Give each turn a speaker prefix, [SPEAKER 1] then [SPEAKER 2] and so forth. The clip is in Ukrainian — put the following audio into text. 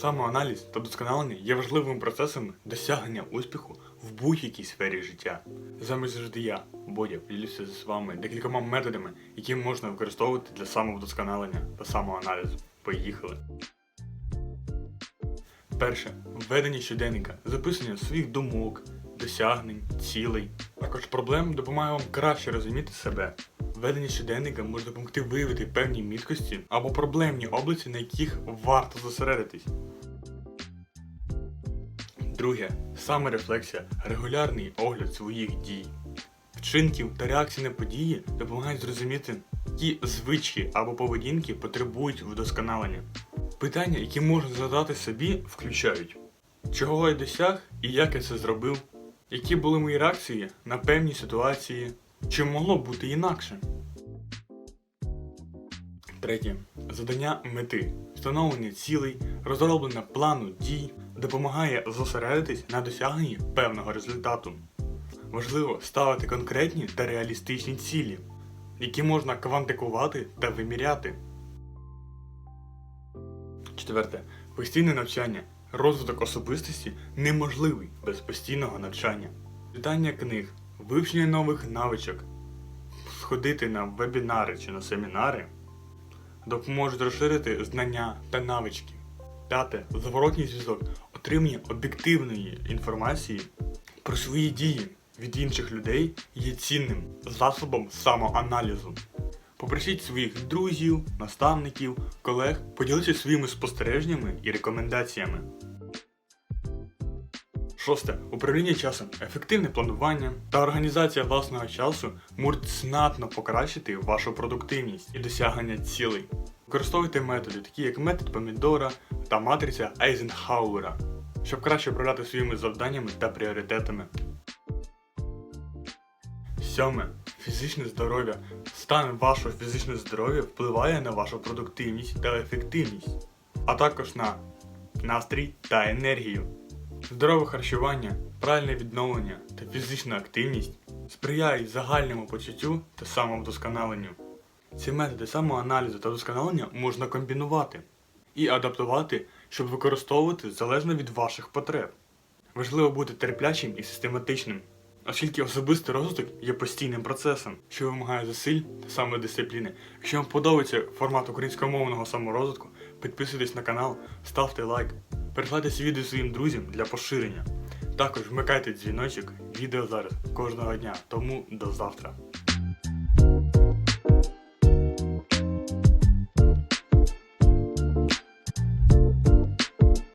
[SPEAKER 1] Самоаналіз та досконалення є важливими процесами досягнення успіху в будь-якій сфері життя. З вами завжди я, Бодя, поділюся з вами декількома методами, які можна використовувати для самовдосконалення та самоаналізу. Поїхали! Перше. Введення щоденника, записання своїх думок, досягнень, цілей. Також проблем допомагає вам краще розуміти себе. Ведення щоденника може допомогти виявити певні міткості або проблемні області, на яких варто зосередитись. Друге. Саморефлексія, регулярний огляд своїх дій. Вчинків та реакцій на події допомагають зрозуміти, які звички або поведінки потребують вдосконалення. Питання, які можна задати собі, включають чого я досяг і як я це зробив, які були мої реакції на певні ситуації, чи могло бути інакше. Третє. Задання мети. Встановлення цілей, розроблення плану дій допомагає зосередитись на досягненні певного результату. Важливо ставити конкретні та реалістичні цілі, які можна квантикувати та виміряти. Четверте. Постійне навчання. Розвиток особистості неможливий без постійного навчання. Читання книг, вивчення нових навичок, сходити на вебінари чи на семінари допоможуть розширити знання та навички. П'яте. Зворотній зв'язок. Отримання об'єктивної інформації про свої дії від інших людей є цінним засобом самоаналізу. Попросіть своїх друзів, наставників, колег поділитися своїми спостереженнями і рекомендаціями. Шосте. Управління часом. Ефективне планування та організація власного часу можуть знатно покращити вашу продуктивність і досягнення цілей. Використовуйте методи, такі як метод помідора та матриця Айзенхауера, щоб краще управляти своїми завданнями та пріоритетами. Сьоме. Фізичне здоров'я. Стан вашого фізичного здоров'я впливає на вашу продуктивність та ефективність, а також на настрій та енергію. Здорове харчування, правильне відновлення та фізична активність сприяють загальному почуттю та самовдосконаленню. Ці методи самоаналізу та вдосконалення можна комбінувати і адаптувати, щоб використовувати залежно від ваших потреб. Важливо бути терплячим і систематичним, оскільки особистий розвиток є постійним процесом, що вимагає зусиль та самодисципліни. Якщо вам подобається формат українськомовного саморозвитку, підписуйтесь на канал, ставте лайк, пересилайте це відео своїм друзям для поширення. Також вмикайте дзвіночок, відео зараз кожного дня, тому до завтра.